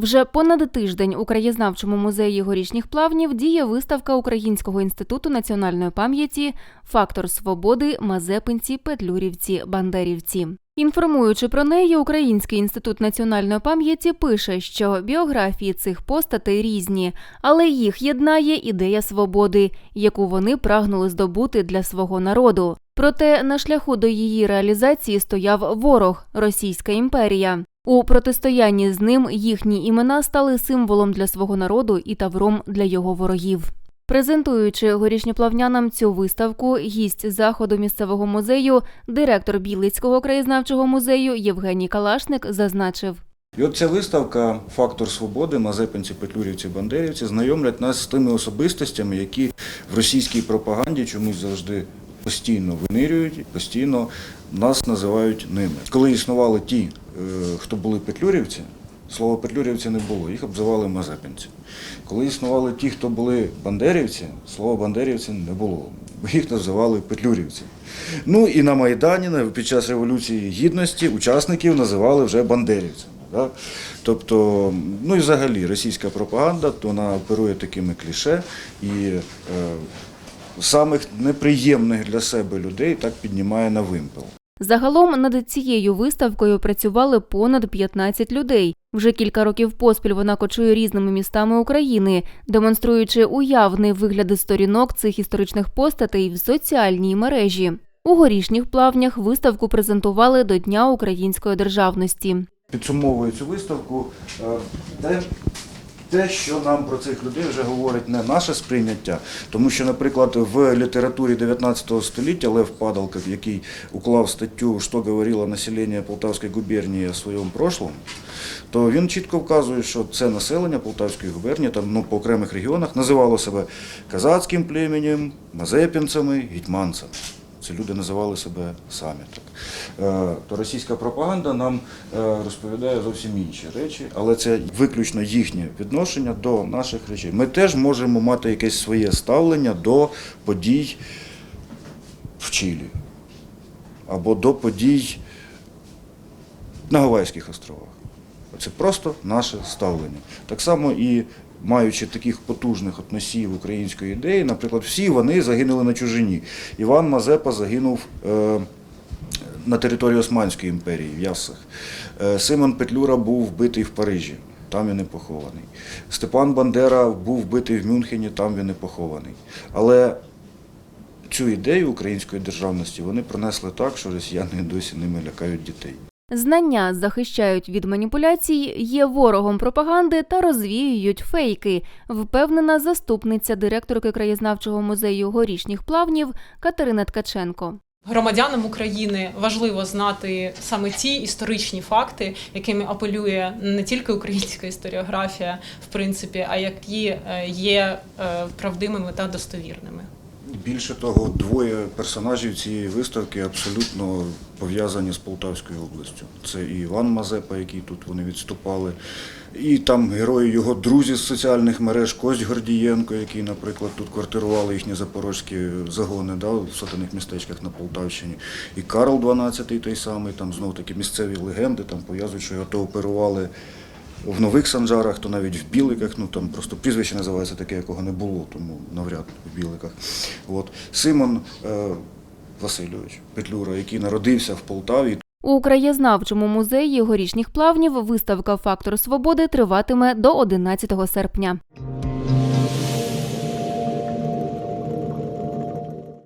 Вже понад тиждень у краєзнавчому музеї горішніх плавнів діє виставка Українського інституту національної пам'яті Фактор свободи Мазепинці, Петлюрівці, Бандерівці. Інформуючи про неї, Український інститут національної пам'яті пише, що біографії цих постатей різні, але їх єднає ідея свободи, яку вони прагнули здобути для свого народу. Проте на шляху до її реалізації стояв ворог Російська імперія. У протистоянні з ним їхні імена стали символом для свого народу і тавром для його ворогів. Презентуючи горішньоплавнянам цю виставку, гість заходу місцевого музею, директор Білицького краєзнавчого музею Євгеній Калашник зазначив. І от ця виставка Фактор свободи, Мазепинці, Петлюрівці, Бандерівці знайомлять нас з тими особистостями, які в російській пропаганді чомусь завжди постійно винирюють, постійно нас називають ними. Коли існували ті, хто були петлюрівці, слова петлюрівці не було, їх обзивали мазепинці. Коли існували ті, хто були бандерівці, слова бандерівці не було. Їх називали петлюрівці. Ну і на Майдані під час Революції Гідності учасників називали вже бандерівцями. Да? Тобто, ну і взагалі російська пропаганда, то вона оперує такими кліше і е, самих неприємних для себе людей так піднімає на вимпел. Загалом над цією виставкою працювали понад 15 людей. Вже кілька років поспіль вона кочує різними містами України, демонструючи уявний вигляд сторінок цих історичних постатей в соціальній мережі. У горішніх плавнях виставку презентували до Дня української державності. Підсумовую цю виставку. е, Те, що нам про цих людей вже говорить не наше сприйняття, тому що, наприклад, в літературі 19 століття Лев Падалков, який уклав статтю «Що говорило населення Полтавської губернії о своєму прошлому, то він чітко вказує, що це населення Полтавської губернії, там ну, по окремих регіонах називало себе казацьким племенем, мазепінцями, гетьманцями. Це люди називали себе самі так. Е, То російська пропаганда нам е, розповідає зовсім інші речі, але це виключно їхнє відношення до наших речей. Ми теж можемо мати якесь своє ставлення до подій в Чилі або до подій на Гавайських островах. Це просто наше ставлення. Так само і маючи таких потужних от носіїв української ідеї, наприклад, всі вони загинули на чужині. Іван Мазепа загинув е, на території Османської імперії, в Яссах. Е, Симон Петлюра був вбитий в Парижі, там він і похований. Степан Бандера був вбитий в Мюнхені, там він і похований. Але цю ідею української державності вони пронесли так, що росіяни досі ними лякають дітей. Знання захищають від маніпуляцій, є ворогом пропаганди та розвіюють фейки, впевнена заступниця директорки краєзнавчого музею горішніх плавнів Катерина Ткаченко. Громадянам України важливо знати саме ті історичні факти, якими апелює не тільки українська історіографія, в принципі, а які е, є е, правдивими та достовірними. Більше того, двоє персонажів цієї виставки абсолютно пов'язані з Полтавською областю. Це і Іван Мазепа, який тут вони відступали, і там герої його друзі з соціальних мереж, Кость Гордієнко, який, наприклад, тут квартирували їхні запорозькі загони да, в сотених містечках на Полтавщині. І Карл XII той самий, там знов таки місцеві легенди, там пов'язують, що його то оперували в нових санжарах, то навіть в біликах, ну там просто прізвище називається таке, якого не було, тому навряд в біликах. От. Симон е, Васильович Петлюра, який народився в Полтаві, У краєзнавчому музеї горішніх плавнів виставка Фактор свободи триватиме до 11 серпня.